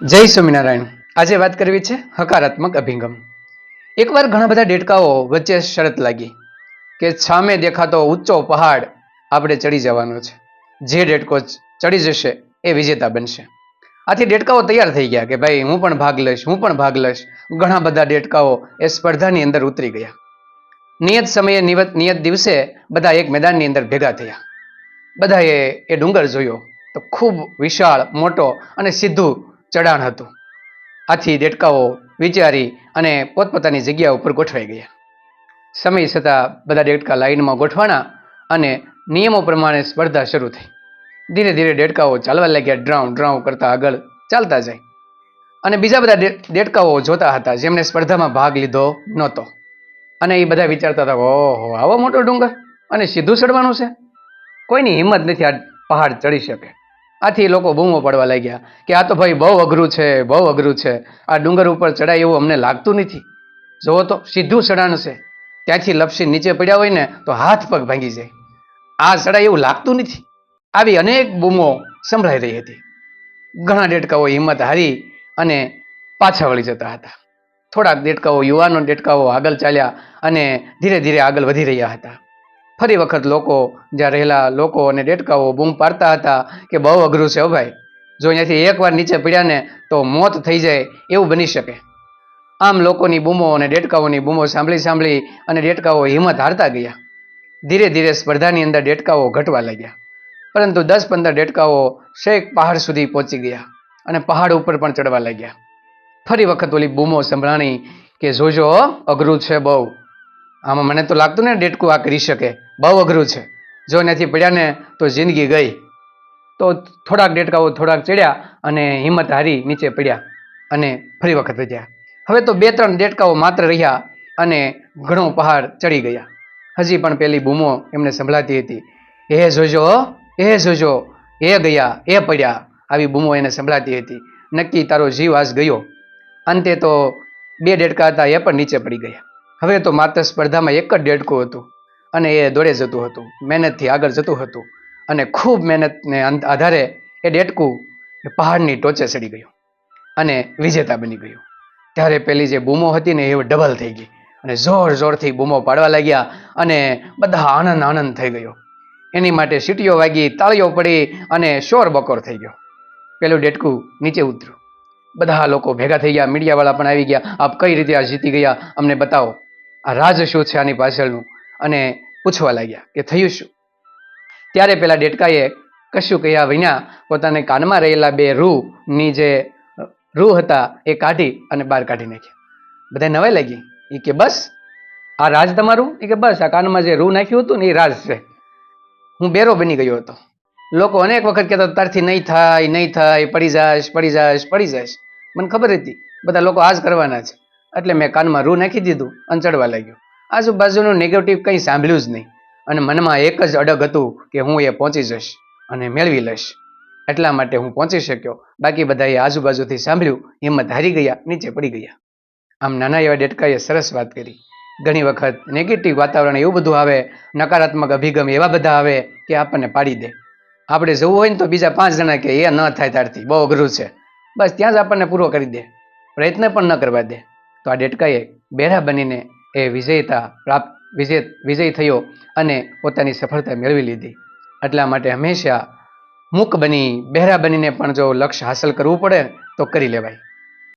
જય સ્વામિનારાયણ. આજે વાત કરવી છે હકારાત્મક અભિગમ. એકવાર ઘણા બધા ડેટકાઓ વચ્ચે શરત લાગી કે સામે દેખાતો ઊંચો પહાડ આપણે ચડી જવાનો છે. જે ડેટકો ચડી જશે એ વિજેતા બનશે. આથી ડેટકાઓ તૈયાર થઈ ગયા કે ભાઈ હું પણ ભાગ લઈશ, હું પણ ભાગ લઈશ. ઘણા બધા ડેટકાઓ એ સ્પર્ધાની અંદર ઉતરી ગયા. નિયત સમયે નિવત, નિયત દિવસે બધા એક મેદાનની અંદર ભેગા થયા. બધાએ એ ડુંગર જોયો તો ખૂબ વિશાળ, મોટો અને સીધું ચઢાણ હતું. આથી દેડકાઓ વિચારી અને પોતપોતાની જગ્યા ઉપર ગોઠવાઈ ગયા. સમય છતાં બધા દેડકા લાઈનમાં ગોઠવાણા અને નિયમો પ્રમાણે સ્પર્ધા શરૂ થઈ. ધીરે ધીરે દેડકાઓ ચાલવા લાગ્યા, ડ્રાઉં ડ્રાઉં કરતા આગળ ચાલતા જાય. અને બીજા બધા દેટકાઓ જોતા હતા, જેમણે સ્પર્ધામાં ભાગ લીધો નહોતો. અને એ બધા વિચારતા હતા, ઓહો, આવો મોટો ડુંગર અને સીધું ચડવાનું છે. કોઈની હિંમત નથી આ પહાડ ચડી શકે. આથી લોકો બૂમો પડવા લાગ્યા કે આ તો ભાઈ બહુ અઘરું છે, બહુ અઘરું છે. આ ડુંગર ઉપર ચડાય એવું અમને લાગતું નથી. જુઓ તો સીધું ચડાણ છે ત્યાંથી લપસી નીચે પડ્યા હોય ને તો હાથ પગ ભાંગી જાય. આ ચડાય એવું લાગતું નથી. આવી અનેક બૂમો સંભળાઈ રહી હતી. ઘણા ડેટકાઓ હિંમત હારી અને પાછા વળી જતા હતા. થોડાક દેડકાઓ, યુવાનો દેડકાઓ આગળ ચાલ્યા અને ધીરે ધીરે આગળ વધી રહ્યા હતા. ફરી વખત લોકો, જ્યાં રહેલા લોકો અને ડેટકાઓ બૂમ પાડતા હતા કે બહુ અઘરું છે ભાઈ. જો અહીંયાથી એકવાર નીચે પડ્યા ને તો મોત થઈ જાય એવું બની શકે. આમ લોકોની બૂમો અને ડેટકાઓની બૂમો સાંભળી સાંભળી અને ડેટકાઓ હિંમત હારતા ગયા. ધીરે ધીરે સ્પર્ધાની અંદર ડેટકાઓ ઘટવા લાગ્યા. પરંતુ દસ પંદર ડેટકાઓ શેક પહાડ સુધી પહોંચી ગયા અને પહાડ ઉપર પણ ચડવા લાગ્યા. ફરી વખત ઓલી બૂમો સંભળાણી કે, જોજો અઘરું છે બહુ. આમાં મને તો લાગતું ને ડેટકું આ કરી શકે. બહુ અઘરું છે. જો નથી પડ્યા ને તો જિંદગી ગઈ. તો થોડાક ડેટકાઓ થોડાક ચડ્યા અને હિંમત હારી નીચે પડ્યા અને ફરી વખત વધ્યા. હવે તો બે ત્રણ ડેટકાઓ માત્ર રહ્યા અને ઘણો પહાડ ચડી ગયા. હજી પણ પેલી બૂમો એમને સંભળાતી હતી. એ જોજો એ જોજો, એ ગયા, એ પડ્યા. આવી બૂમો એને સંભળાતી હતી. નક્કી તારો જીવ આજ ગયો. અંતે તો બે ડેટકા હતા એ પણ નીચે પડી ગયા. હવે તો માત્ર સ્પર્ધામાં એક જ ડેટકો હતું. અને એ દોડે જતું હતું, મહેનતથી આગળ જતું હતું અને ખૂબ મહેનતને આધારે એ ડેટકું પહાડની ટોચે ચડી ગયું અને વિજેતા બની ગયું. ત્યારે પેલી જે બૂમો હતી ને એ ડબલ થઈ ગઈ અને જોર જોરથી બૂમો પાડવા લાગ્યા અને બધા આનંદ આનંદ થઈ ગયો. એની માટે સીટીઓ વાગી, તાળીઓ પડી અને શોર બકોર થઈ ગયો. પેલું ડેટકું નીચે ઉતર્યું. બધા લોકો ભેગા થઈ ગયા, મીડિયાવાળા પણ આવી ગયા, આપ કઈ રીતે આ જીતી ગયા, અમને બતાવો. આ રાજ શું છે આની પાછળનું? અને પૂછવા લાગ્યા કે થયું શું? ત્યારે પેલા ડેટકાએ કશું કહ્યા વિના પોતાને કાનમાં રહેલા બે રૂની જે રૂ હતા એ કાઢી અને બહાર કાઢી નાખ્યા. બધા નવાઈ લાગી? એ કે બસ આ રાજ તમારું? એ કે બસ આ કાનમાં જે રૂ નાખ્યું હતું ને એ રાજ છે. હું બેરો બની ગયો હતો. લોકો અનેક વખત કહેતા હતા, તારથી નહીં થાય નહીં થાય પડી જાશ પડી જાશ પડી જાશ મને ખબર હતી. બધા લોકો આ જ કરવાના છે. એટલે મેં કાનમાં રૂ નાખી દીધું અને ચડવા લાગ્યો. આજુબાજુનું નેગેટિવ કંઈ સાંભળ્યું જ નહીં. અને મનમાં એક જ અડગ હતું કે હું એ પહોંચી જઈશ અને મેળવી લઈશ. એટલા માટે હું પહોંચી શક્યો. બાકી બધાએ આજુબાજુથી સાંભળ્યું, હિંમત હારી ગયા, નીચે પડી ગયા. આમ નાના એવા ડેટકાએ સરસ વાત કરી. ઘણી વખત નેગેટિવ વાતાવરણ એવું બધું આવે, નકારાત્મક અભિગમ એવા બધા આવે કે આપણને પાડી દે. આપણે જવું હોય ને તો બીજા પાંચ જણા કે એ ન થાય તારથી બહુ અઘરું છે. બસ ત્યાં જ આપણને પૂરો કરી દે. પ્રયત્ન પણ ન કરવા દે. તો આ ડેટકાએ બેરા બનીને એ વિજયતા પ્રાપ્ત વિજય વિજય થયો અને પોતાની સફળતા મેળવી લીધી. એટલા માટે હંમેશા મૂક બની, બહેરા બનીને પણ જો લક્ષ્ય હાંસલ કરવું પડે, તો કરી લેવાય.